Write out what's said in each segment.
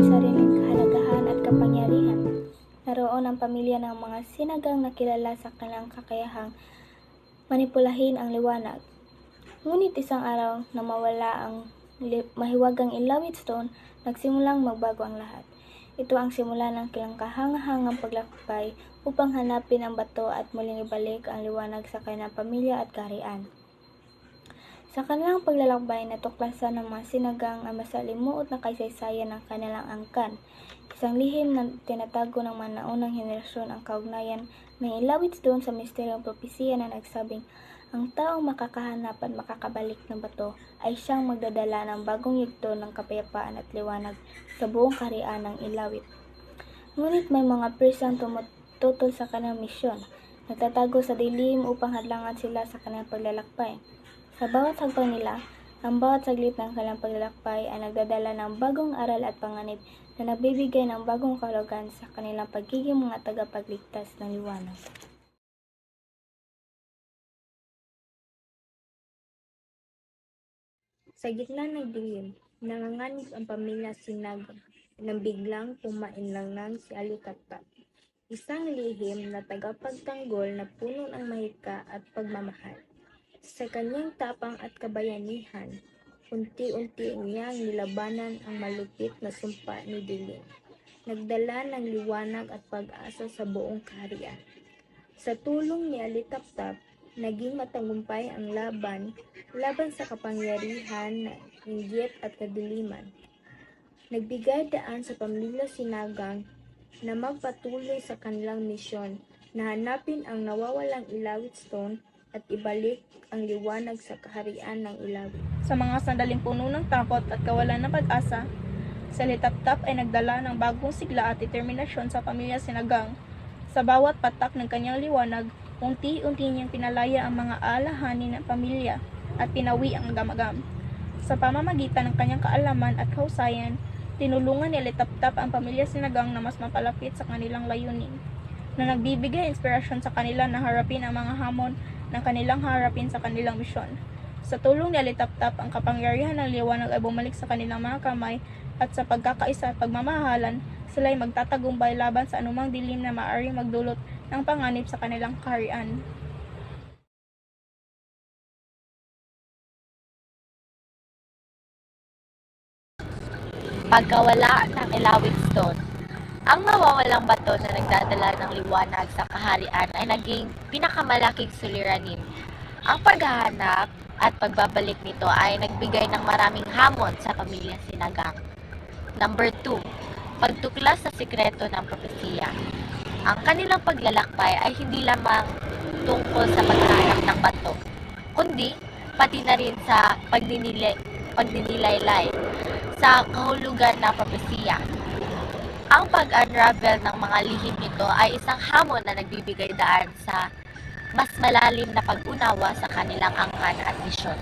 may sariling kahalagahan at kapangyarihan. Naroon ang pamilya ng mga sinagang na kilala sa kanilang kakayahang manipulahin ang liwanag. Ngunit isang araw na mawala ang mahiwagang ilawit stone, nagsimulang magbago ang lahat. Ito ang simula ng kilang kahangahangang paglakbay upang hanapin ang bato at muling ibalik ang liwanag sa kanilang pamilya at kaharian. Sa kanilang paglalakbay, natuklasan ng mga sinagang ang masalimuot na kaysaysayan ng kanilang angkan. Isang lihim na tinatago ng mga naunang henerasyon ang kaugnayan ng ilawit doon sa misteryong propesiya na nagsabing ang taong makakahanap at makakabalik ng bato ay siyang magdadala ng bagong yugto ng kapayapaan at liwanag sa buong kaharian ng ilawit. Ngunit may mga persang tumututol sa kanilang misyon, nagtatago sa dilim upang hadlangan sila sa kanilang paglalakbay. Sa bawat hagpang nila, ang bawat saglit ng kanilang paglalakbay ay nagdadala ng bagong aral at panganib na nagbibigay ng bagong kahulugan sa kanilang pagiging mga tagapagligtas ng liwanag. Sa gitna ng dilim, nanganganib ang pamilya Sinaga nang biglang pumainlangan si Alikatpat. Isang lihim na tagapagtanggol na puno ng mahika at pagmamahal. Sa kanyang tapang at kabayanihan, unti-unti niyang nilabanan ang malupit na sumpa ni Dilim. Nagdala ng liwanag at pag-asa sa buong kaharian. Sa tulong ni Alitaptap, naging matagumpay ang laban laban sa kapangyarihan na inggit at kadiliman. Nagbigay daan sa pamilya Sinagang na magpatuloy sa kanilang misyon na hanapin ang nawawalang ilawit stone at ibalik ang liwanag sa kaharian ng ilawit. Sa mga sandaling puno ng takot at kawalan ng pag-asa, si Litaptap ay nagdala ng bagong sigla at determinasyon sa pamilya Sinagang. Sa bawat patak ng kanyang liwanag, unti-unti niyang pinalaya ang mga alahanin ng pamilya at pinawi ang gamagam. Sa pamamagitan ng kanyang kaalaman at kahusayan, tinulungan ni Litaptap ang pamilya Sinagang na mas mapalapit sa kanilang layunin, na nagbibigay inspirasyon sa kanila na harapin ang mga hamon ng kanilang harapin sa kanilang misyon. Sa tulong ni Alitaptap, ang kapangyarihan ng liwanag ay bumalik sa kanilang mga kamay at sa pagkakaisa at pagmamahalan, sila ay magtatagumpay laban sa anumang dilim na maaaring magdulot ng panganib sa kanilang kaharian. pagkawala ng Elawit Stone. Ang mawawalang bato na nagdadala ng liwanag sa kaharian ay naging pinakamalaking suliranin. Ang paghahanap at pagbabalik nito ay nagbigay ng maraming hamon sa pamilya Sinagang. Number 2. Pagtuklas sa sikreto ng propesiya. Ang kanilang paglalakbay ay hindi lamang tungkol sa paghahanap ng bato, kundi pati na rin sa pagdinilay, pagdinilaylay sa kahulugan ng propesiya. Ang pag-unravel ng mga lihim nito ay isang hamon na nagbibigay daan sa mas malalim na pag-unawa sa kanilang angkan at misyon.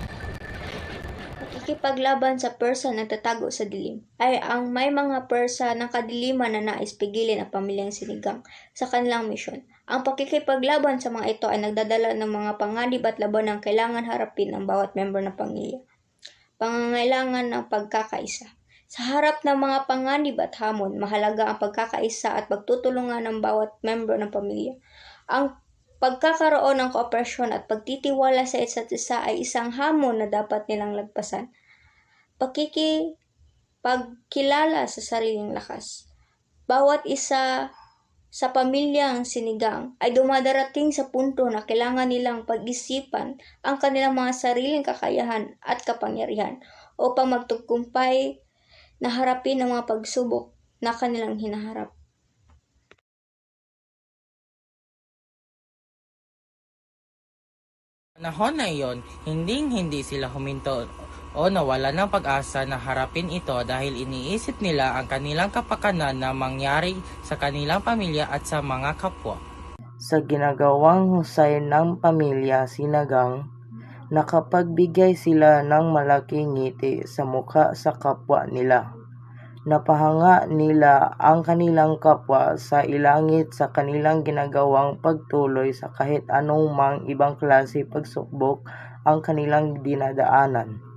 Nakikipaglaban sa Persa na tatago sa dilim ay ang may mga Persa ng kadiliman na nais pigilin ang pamilyang sinigang sa kanilang misyon. Ang pakikipaglaban sa mga ito ay nagdadala ng mga panganib at laban ng kailangan harapin ng bawat member ng pamilya. Pangangailangan ng pagkakaisa. Sa harap ng mga panganib at hamon, mahalaga ang pagkakaisa at pagtutulungan ng bawat member ng pamilya. Ang pagkakaroon ng kooperasyon at pagtitiwala sa isa't isa ay isang hamon na dapat nilang lagpasan. Pakiki pagkilala sa sariling lakas. Bawat isa sa pamilyang sinigang ay dumadarating sa punto na kailangan nilang pag-isipan ang kanilang mga sariling kakayahan at kapangyarihan upang magtugkumpay na harapin ang mga pagsubok na kanilang hinaharap. panahon na iyon, hinding-hindi sila huminto o nawala ng pag-asa na harapin ito dahil iniisip nila ang kanilang kapakanan na mangyari sa kanilang pamilya at sa mga kapwa. Sa ginagawang husay ng pamilya sinagang, nakapagbigay sila ng malaking ngiti sa mukha sa kapwa nila. Napahanga nila ang kanilang kapwa sa ilangit sa kanilang ginagawang pagtuloy sa kahit anong mang ibang klase pagsukbok ang kanilang dinadaanan.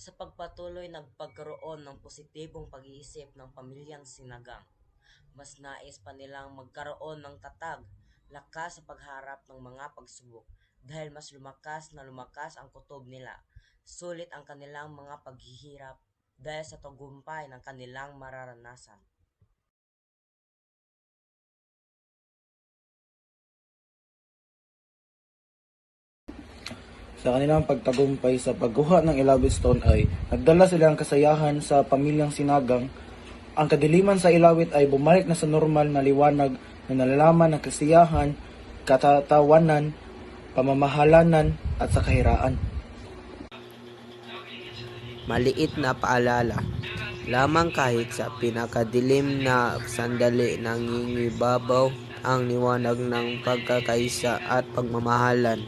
Sa pagpatuloy nagpagkaroon ng positibong pag-iisip ng pamilyang sinagang. Mas nais pa nilang magkaroon ng tatag, lakas sa pagharap ng mga pagsubok dahil mas lumakas na lumakas ang kutob nila. Sulit ang kanilang mga paghihirap dahil sa tagumpay ng kanilang mararanasan. Sa kanilang pagtagumpay sa pagguha ng Stone ay nagdala sila ng kasayahan sa pamilyang sinagang. Ang kadiliman sa Ilawit ay bumalik na sa normal na liwanag na nalalaman ng kasiyahan, katatawanan, pamamahalanan at sa kahiraan. Maliit na paalala. Lamang kahit sa pinakadilim na sandali nangingibabaw ang liwanag ng pagkakaisa at pagmamahalan.